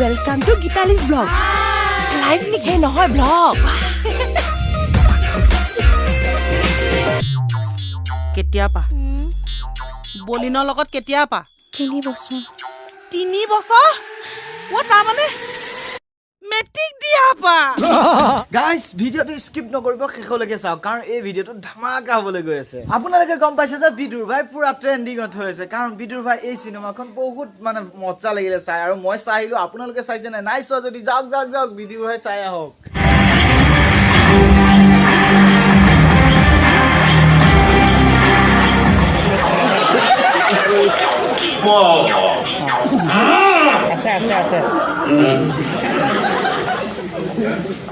Welcome to Gitali's blog live নেকি নহয় blog কেতিয়া পা বলিনৰ লগত কেতিয়া পা তিনি বছৰ। তিনি বছৰ? তাৰমানে মেট্ৰিক দিয়া পা গাইজ ভিডিঅ'টো স্কিপ নকৰিব শেষলৈকে চাওক কাৰণ এই ভিডিঅ'টো ধামাকা হ'বলৈ গৈ আছে। আপোনালোকে গম পাইছে যে বিদুৰ ভাই পুৰা ট্ৰেণ্ডিঙত হৈ আছে। কাৰণ বিদুৰ ভাই এই চিনেমাখন বহুত মানে মজা লাগিলে চাই আৰু মই চাই আহিলোঁ। আপোনালোকে চাইছে নে নাই চোৱা যদি যাওক যাওক যাওক বিদুৰ ভাই চাই আহক।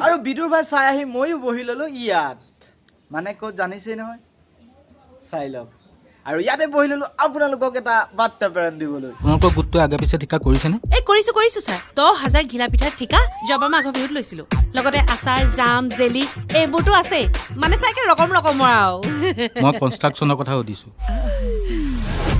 আৰু বিদুৰ ভাই চাই আহি ময়ো বহি ল'লোঁ ইয়াত মানে ক'ত জানিছেই নহয়? চাই লওক। আৰু ইয়াতে বহি ল'লোঁ আপোনালোকক এটা বাৰ্তা প্ৰেৰণ দিবলৈ। তোমালোকৰ গোটটোৱে আগে পিছে ঠিকা কৰিছেনে? এই কৰিছো কৰিছো ছাৰ। দহ হাজাৰ ঘিলা পিঠাৰ ঠিকা যোৱাবাৰ মাঘৰ বিহুত লৈছিলো। লগতে আচাৰ জাম জেলি এইবোৰতো আছেই। মানে চাগে ৰকম ৰকমৰ আৰু। মই কনষ্ট্ৰাকশ্যনৰ কথা সুধিছোঁ।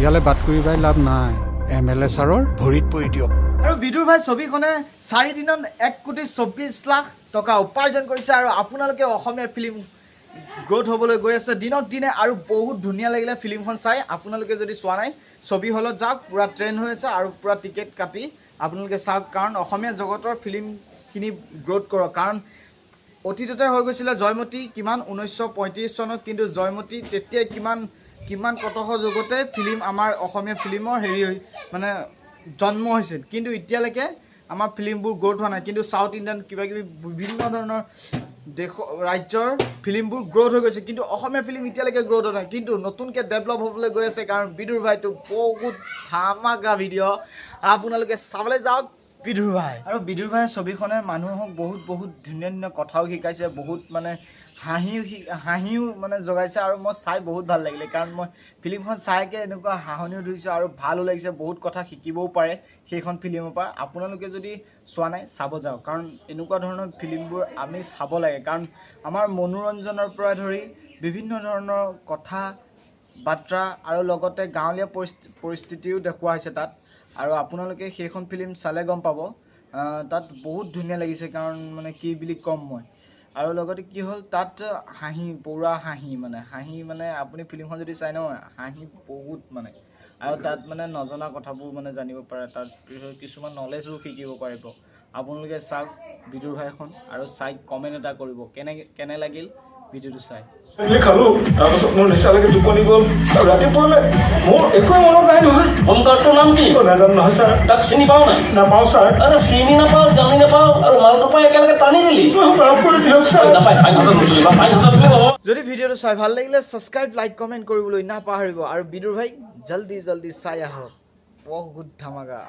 ইয়ালৈ বাট কৰিবাই লাভ নাই। এম এল এ ছাৰৰ ভৰিত পৰি দিয়ক। আৰু বিদুৰ ভাই ছবিখনে চাৰি দিনত এক কোটি চৌব্বিছ লাখ টকা উপাৰ্জন কৰিছে আৰু আপোনালোকে অসমীয়া ফিল্ম গ্ৰ'থ হ'বলৈ গৈ আছে দিনক দিনে আৰু বহুত ধুনীয়া লাগিলে ফিল্মখন চাই। আপোনালোকে যদি চোৱা নাই ছবি হলত যাওক পূৰা ট্ৰেণ্ড হৈ আছে আৰু পূৰা টিকেট কাটি আপোনালোকে চাওক কাৰণ অসমীয়া জগতৰ ফিল্মখিনি গ্ৰ'থ কৰক। কাৰণ অতীততে হৈ গৈছিলে জয়মতী কিমান ঊনৈছশ পঁয়ত্ৰিছ চনত কিন্তু জয়মতী তেতিয়াই কিমান কিমান কটহ যুগতে ফিল্ম আমাৰ অসমীয়া ফিল্মৰ হেৰি মানে জন্ম হৈছিল। কিন্তু এতিয়ালৈকে আমাৰ ফিল্মবোৰ গ্ৰ'থ হোৱা নাই। কিন্তু ছাউথ ইণ্ডিয়ান কিবা কিবি বিভিন্ন ধৰণৰ দেশ, ৰাজ্যৰ ফিল্মবোৰ গ্ৰ'থ হৈ গৈছে। কিন্তু অসমীয়া ফিল্ম এতিয়ালৈকে গ্ৰ'থ হোৱা নাই। কিন্তু নতুনকৈ ডেভেলপ হ'বলৈ গৈ আছে কাৰণ বিদুৰ ভাইটো বহুত ধামাকা ভিডিঅ' আপোনালোকে চাবলৈ যাওক। বিদুৰ ভাই। আৰু বিদুৰ ভাইৰ ছবিখনে মানুহক বহুত বহুত ধুনীয়া ধুনীয়া কথাও শিকাইছে বহুত মানে হাঁহিও হাঁহিও মানে জগাইছে আৰু মই চাই বহুত ভাল লাগিলে। কাৰণ মই ফিল্মখন চাইকে এনেকুৱা হাঁহনিও ধৰিছোঁ আৰু ভালো লাগিছে বহুত কথা শিকিবও পাৰে সেইখন ফিল্মৰ পৰা। আপোনালোকে যদি চোৱা নাই চাব যাওক। কাৰণ এনেকুৱা ধৰণৰ ফিল্মবোৰ আমি চাব লাগে। কাৰণ আমাৰ মনোৰঞ্জনৰ পৰা ধৰি বিভিন্ন ধৰণৰ কথা বাৰ্তা আৰু লগতে গাঁৱলীয়া পৰিস্থিতি পৰিস্থিতিও দেখুওৱা হৈছে তাত। আৰু আপোনালোকে সেইখন ফিল্ম চালে গম পাব। তাত বহুত ধুনীয়া লাগিছে কাৰণ মানে কি বুলি ক'ম মই। আৰু লগতে কি হ'ল তাত হাঁহি পূৰা হাঁহি মানে। হাঁহি মানে আপুনি ফিল্মখন যদি চাই নহয় হাঁহি বহুত মানে। আৰু তাত মানে নজনা কথাবোৰ মানে জানিব পাৰে। তাত কিছুমান নলেজো শিকিব পাৰিব। আপোনালোকে চাওক বিদুৰ ভাইখন আৰু চাই কমেণ্ট এটা কৰিব। কেনে কেনে লাগিল? ভিডিঅ'টো চাই খালো তাৰপাছত মোৰ নিচালৈকে টোপনি গ'ল আৰু ৰাতিপুৱালৈ মোৰ একোৱে মনত নাই নহয় হোমগাৰ্ডটোৰ নাম কি? নাজানো নহয় ছাৰ তাক চিনি পাও নাই নাপাওঁ ছাৰ আৰে চিনি নাপাও জানি নাপাও আৰু মালটো পাই একেলগে টানি দিলি। যদি ভিডিঅ'টো চাই ভালো লাগিলে ছাবস্ক্ৰাইব লাইক কমেণ্ট কৰিবলৈ নাপাহৰিব আৰু বিদুৰ ভাইক জল্দি জল্দি চাই আহক। বহুত ধামাকা।